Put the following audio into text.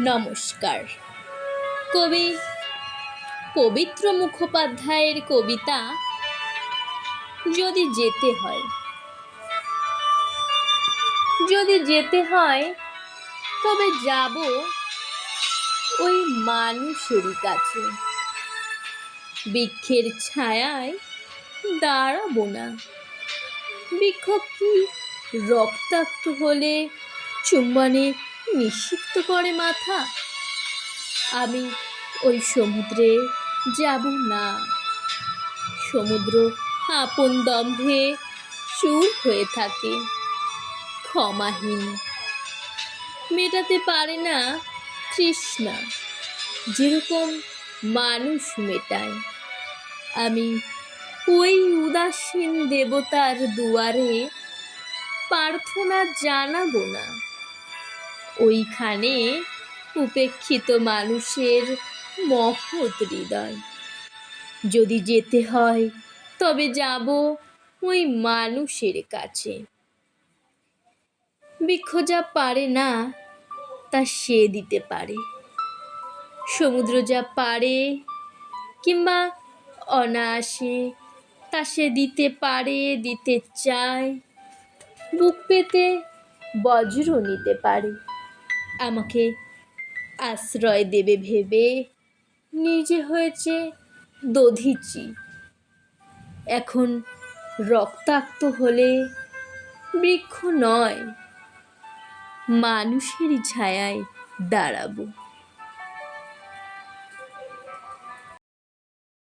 নমস্কার। কবি পবিত্র মুখোপাধ্যায়ের কবিতা যদি যেতে হয়, যদি যেতে হয়, তবে যাব ওই মানুষেরই কাছে। বৃক্ষের ছায়ায় দাঁড়াবো না। বৃক্ষ কি রক্তাক্ত হলে চুম্বনে নিষিক্ত করে মাথা। আমি ওই সমুদ্রে যাব না। সমুদ্র আপন দম্ভে চুর হয়ে থাকে। ক্ষমাহীন। মেটাতে পারে না তৃষ্ণা। যেরকম মানুষ মেটায়। আমি ওই উদাসীন দেবতার দুয়ারে প্রার্থনা জানাব না। ওইখানে উপেক্ষিত মানুষের মহৎ হৃদয়। যদি যেতে হয়, তবে যাব ওই মানুষের কাছে। বৃক্ষ যা পারে না, তা সে দিতে পারে। সমুদ্র যা পারে কিংবা অনায়াসে তা সে দিতে পারে, দিতে চায়। বুক পেতে বজ্র নিতে পারে। আমাকে আশ্রয় দেবে ভেবে নিজে হয়েছে দধিচি। এখন রক্তাক্ত হলে বৃক্ষ নয় মানুষেরই ছায়ায় দাঁড়াবো।